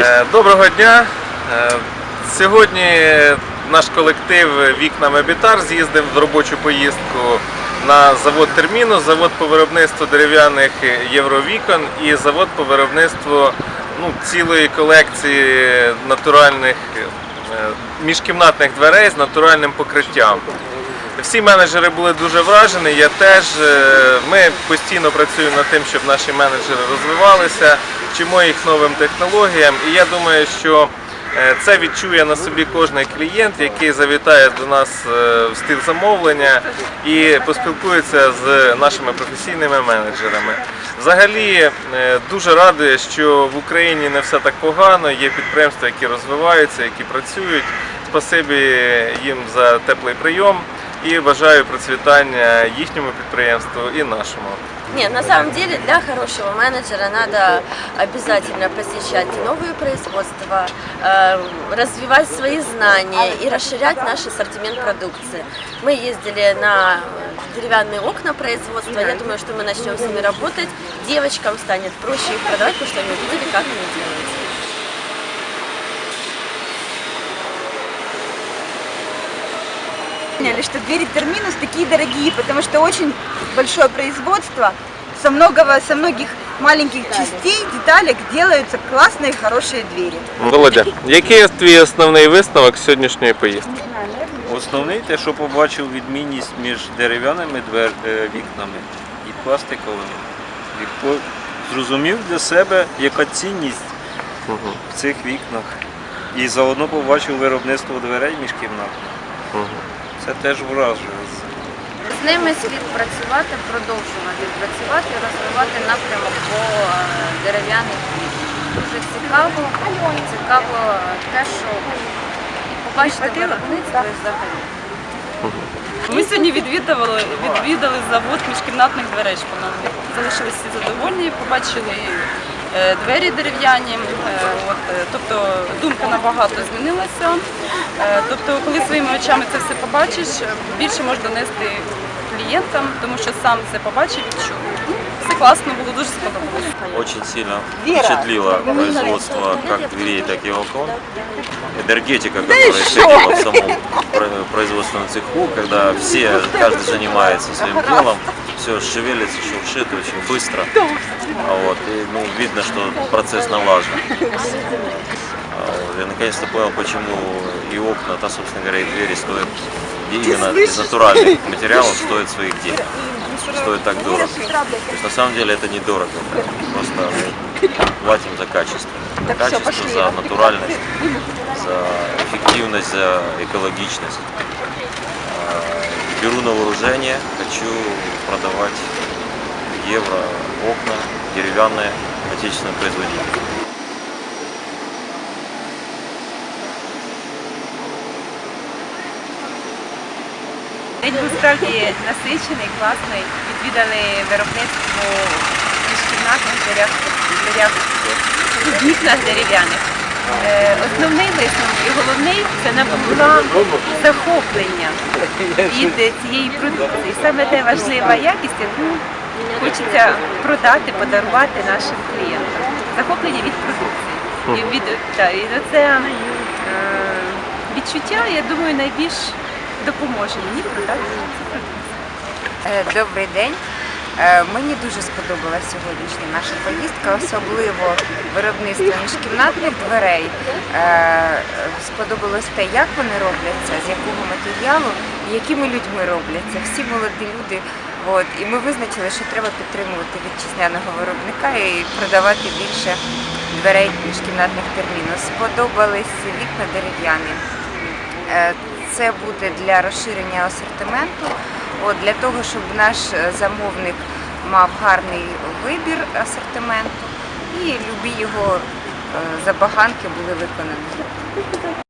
Е, Доброго дня. Е, Сьогодні наш колектив Вікна Мебітар з'їздив в робочу поїздку на завод терміну, завод по виробництву дерев'яних євровікон і завод по виробництву ну, цілої колекції натуральних е, міжкімнатних дверей з натуральним покриттям. Всі менеджери були дуже вражені. Я теж. Ми постійно працюємо над тим, щоб наші менеджери розвивалися, вчимо їх новим технологіям. І я думаю, що е, це відчує на собі кожен клієнт, який завітає до нас е, в стиль замовлення і поспілкується з нашими професійними менеджерами. Взагалі е, дуже радує, що в Україні не все так погано. Є підприємства, які розвиваються, які працюють. Спасибі їм за теплий прийом і бажаю процвітання їхньому підприємству і нашому. Нет, на самом деле для хорошего менеджера надо обязательно посещать новые производства, э, развивать свои знания и расширять наш ассортимент продукции. Мы ездили на деревянные окна производства. Я думаю, что мы начнем с ними работать. Девочкам станет проще их продавать, потому что они увидели, как они делаются. Поняли, что двери терминус такие дорогие, потому что очень большое производство, со, многого, со многих маленьких частей, деталек делаются классные, хорошие двери. Володя, який твій основний висновок сьогоднішньої поїздки? Основний те, що побачив відмінність між дерев'яними двер... е, вікнами і пластиковими. І по... зрозумів для себе, яка цінність в цих вікнах. І заодно побачив виробництво дверей міжкімнатних. Це теж вражує. З ними слід працювати, продовжувати працювати, розвивати напрямок по е, дерев'яних квітах. Дуже цікаво, цікаво те, що побачити виробництво і взагалі. Ми сьогодні відвідували, відвідали завод міжкімнатних дверей шпановних. Залишилися всі задовольні, побачили е, двері дерев'яні. е, е, тобто думка набагато змінилася. Е, Тобто, коли своїми очами це все побачиш, е, більше можеш донести клієнтам, тому що сам це побачив, відчув. Ну, Все класно було, дуже сподобалося. Очень сильно впечатлило производство как дверей, так и окон. Энергетика, которая исходила в самом про- производственном цеху, когда все, каждый занимается своим делом, все шевелится, шуршит очень быстро. А Вот, и, ну, видно, что процесс налажен. А Я наконец-то понял, почему и окна, да, собственно говоря, и двери стоят именно из натуральных материалов стоят своих денег. Стоит так дорого. То есть на самом деле это недорого. Просто мы платим за качество. За качество, за натуральность, за эффективность, за экологичность. Беру на вооружение, хочу продавать евро окна деревянные отечественным производителям. День був справді насичений, класний. Відвідали виробництво міжкімнатних дерев, дерев, дерев'яних. Основний висновок і головний це набула захоплення від цієї продукції. Саме те важлива якість, яку хочеться продати, подарувати нашим клієнтам. Захоплення від продукції. І від та, і це е, відчуття, я думаю, найбільш допоможе мені продати цю продукцію. Е, Добрий день. Е, Мені дуже сподобалася сьогоднішня наша поїздка, особливо виробництво міжкімнатних дверей. Е, Сподобалось те, як вони робляться, з якого матеріалу і якими людьми робляться. Всі молоді люди. От. І ми визначили, що треба підтримувати вітчизняного виробника і продавати більше дверей міжкімнатних термінів. Сподобались вікна дерев'яні. Е, Це буде для розширення асортименту, от, для того, щоб наш е, замовник мав гарний вибір асортименту і любі його е, забаганки були виконані.